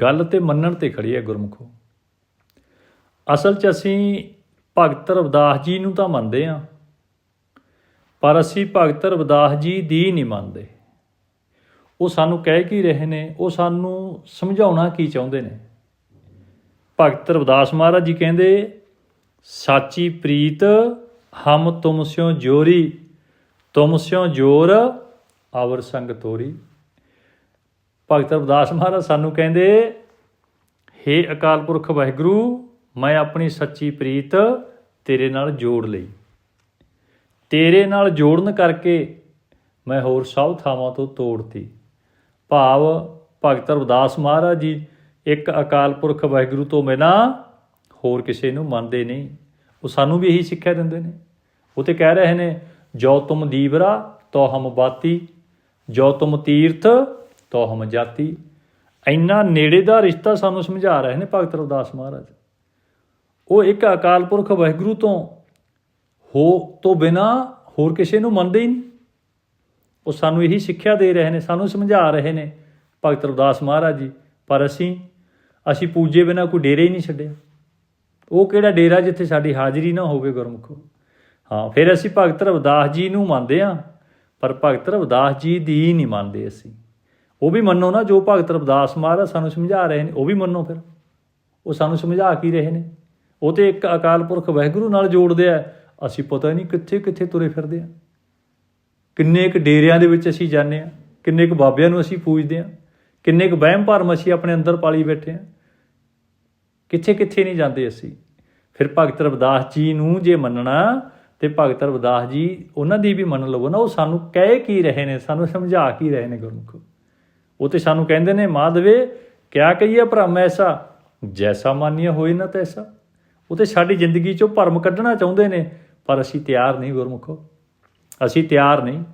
ਗੱਲ ਤੇ ਮੰਨਣ ਤੇ ਖੜੀ ਹੈ ਗੁਰਮੁਖੋ। ਅਸਲ 'ਚ ਅਸੀਂ ਭਗਤ ਰਵਦਾਸ ਜੀ ਨੂੰ ਤਾਂ ਮੰਨਦੇ ਆ ਪਰ ਅਸੀਂ ਭਗਤ ਰਵਦਾਸ ਜੀ ਦੀ ਨਹੀਂ ਮੰਨਦੇ। ਉਹ ਸਾਨੂੰ ਕਹਿ ਕੀ ਰਹੇ ਨੇ, ਉਹ ਸਾਨੂੰ ਸਮਝਾਉਣਾ ਕੀ ਚਾਹੁੰਦੇ ਨੇ? ਭਗਤ ਰਵਦਾਸ ਮਹਾਰਾਜ ਜੀ ਕਹਿੰਦੇ, ਸਾਚੀ ਪ੍ਰੀਤ, ਹਮ ਤੁਮ ਸਿਓ ਜੋਰੀ, ਤੁਮ ਸਿਓ ਜੋਰ, ਆਵਰ ਸੰਗ ਤੋਰੀ। ਭਗਤ ਰਵਿਦਾਸ ਮਹਾਰਾਜ ਸਾਨੂੰ ਕਹਿੰਦੇ, ਹੇ ਅਕਾਲ ਪੁਰਖ ਵਾਹਿਗੁਰੂ, ਮੈਂ ਆਪਣੀ ਸੱਚੀ ਪ੍ਰੀਤ ਤੇਰੇ ਨਾਲ ਜੋੜ ਲਈ। ਤੇਰੇ ਨਾਲ ਜੋੜਨ ਕਰਕੇ ਮੈਂ ਹੋਰ ਸਭ ਥਾਵਾਂ ਤੋਂ ਤੋੜਤੀ। ਭਾਵ ਭਗਤ ਰਵਿਦਾਸ ਮਹਾਰਾਜ ਜੀ, ਇੱਕ ਅਕਾਲ ਪੁਰਖ ਵਾਹਿਗੁਰੂ ਤੋਂ ਬਿਨਾਂ ਹੋਰ ਕਿਸੇ ਨੂੰ ਮੰਨਦੇ ਨਹੀਂ। ਉਹ ਸਾਨੂੰ ਵੀ ਇਹੀ ਸਿੱਖਿਆ ਦਿੰਦੇ ਨੇ। ਉਹ ਤੇ ਕਹਿ ਰਹੇ ਨੇ, ਜੋ ਤੁਮ ਦੀਵਰਾ, ਤੋ ਹਮ ਬਾਤੀ, ਜੋ ਤੁਮ ਤੀਰਥ ਤੋ ਜਾਤੀ। ਇੰਨਾ ਨੇੜੇ ਦਾ ਰਿਸ਼ਤਾ ਸਾਨੂੰ ਸਮਝਾ ਰਹੇ ਨੇ ਭਗਤ ਰਵਿਦਾਸ ਮਹਾਰਾਜ। ਉਹ ਇੱਕ ਅਕਾਲ ਪੁਰਖ ਵਾਹਿਗੁਰੂ ਤੋਂ ਹੋ ਤੋਂ ਬਿਨਾ ਹੋਰ ਕਿਸੇ ਨੂੰ ਮੰਨਦੇ ਹੀ ਨਹੀਂ। ਉਹ ਸਾਨੂੰ ਇਹੀ ਸਿੱਖਿਆ ਦੇ ਰਹੇ ਨੇ, ਸਾਨੂੰ ਸਮਝਾ ਰਹੇ ਨੇ ਭਗਤ ਰਵਿਦਾਸ ਮਹਾਰਾਜ ਜੀ। ਪਰ ਅਸੀਂ ਅਸੀਂ ਪੂਜੇ ਬਿਨਾ ਕੋਈ ਡੇਰੇ ਹੀ ਨਹੀਂ ਛੱਡਿਆ। ਉਹ ਕਿਹੜਾ ਡੇਰਾ ਜਿੱਥੇ ਸਾਡੀ ਹਾਜ਼ਰੀ ਨਾ ਹੋਵੇ ਗੁਰਮੁਖੋ। ਹਾਂ, ਫਿਰ ਅਸੀਂ ਭਗਤ ਰਵਿਦਾਸ ਜੀ ਨੂੰ ਮੰਨਦੇ ਆ ਪਰ ਭਗਤ ਰਵਿਦਾਸ ਜੀ ਦੀ ਨਹੀਂ ਮੰਨਦੇ ਅਸੀਂ। ਉਹ ਵੀ ਮੰਨੋ ਨਾ ਜੋ ਭਗਤ ਰਵਿਦਾਸ ਮਹਾਰਾਜ ਸਾਨੂੰ ਸਮਝਾ ਰਹੇ ਨੇ, ਉਹ ਵੀ ਮੰਨੋ ਫਿਰ। ਉਹ ਸਾਨੂੰ ਸਮਝਾ ਕੀ ਰਹੇ ਨੇ? ਉਹ ਤੇ ਇੱਕ ਅਕਾਲ ਪੁਰਖ ਵਾਹਿਗੁਰੂ ਨਾਲ ਜੋੜਦੇ ਆ। ਅਸੀਂ ਪਤਾ ਨਹੀਂ ਕਿੱਥੇ ਕਿੱਥੇ ਤੁਰੇ ਫਿਰਦੇ ਆ। ਕਿੰਨੇ ਕੁ ਡੇਰਿਆਂ ਦੇ ਵਿੱਚ ਅਸੀਂ ਜਾਂਦੇ ਆ। ਕਿੰਨੇ ਕੁ ਬਾਬਿਆਂ ਨੂੰ ਅਸੀਂ ਪੂਜਦੇ ਆ। ਕਿੰਨੇ ਕੁ ਵਹਿਮ ਭਰਮ ਅਸੀਂ ਆਪਣੇ ਅੰਦਰ ਪਾਲੀ ਬੈਠੇ ਆ। ਕਿੱਥੇ ਕਿੱਥੇ ਨਹੀਂ ਜਾਂਦੇ ਅਸੀਂ। ਫਿਰ ਭਗਤ ਰਵਿਦਾਸ ਜੀ ਨੂੰ ਜੇ ਮੰਨਣਾ, ਤੇ ਭਗਤ ਰਵਿਦਾਸ ਜੀ ਉਹਨਾਂ ਦੀ ਵੀ ਮੰਨ ਲਵੋ ਨਾ, ਉਹ ਸਾਨੂੰ ਕਹਿ ਕੀ ਰਹੇ ਨੇ, ਸਾਨੂੰ ਸਮਝਾ ਕੀ ਰਹੇ ਨੇ ਗੁਰਮੁਖ। ਉਹ ਤੇ ਸਾਨੂੰ ਕਹਿੰਦੇ ਨੇ ਮਾਧਵੇ ਕਿਆ ਕਹੀਏ ਭਰਮ ਐਸਾ, ਜੈਸਾ ਮਾਨੀਏ ਹੋਏ ਨਾ ਤੈਸਾ। ਉਹ ਤੇ ਸਾਡੀ ਜ਼ਿੰਦਗੀ ਚੋਂ ਭਰਮ ਕੱਢਣਾ ਚਾਹੁੰਦੇ ਨੇ, ਪਰ ਅਸੀਂ ਤਿਆਰ ਨਹੀਂ ਗੁਰਮੁਖੋ। ਅਸੀਂ ਤਿਆਰ ਨਹੀਂ।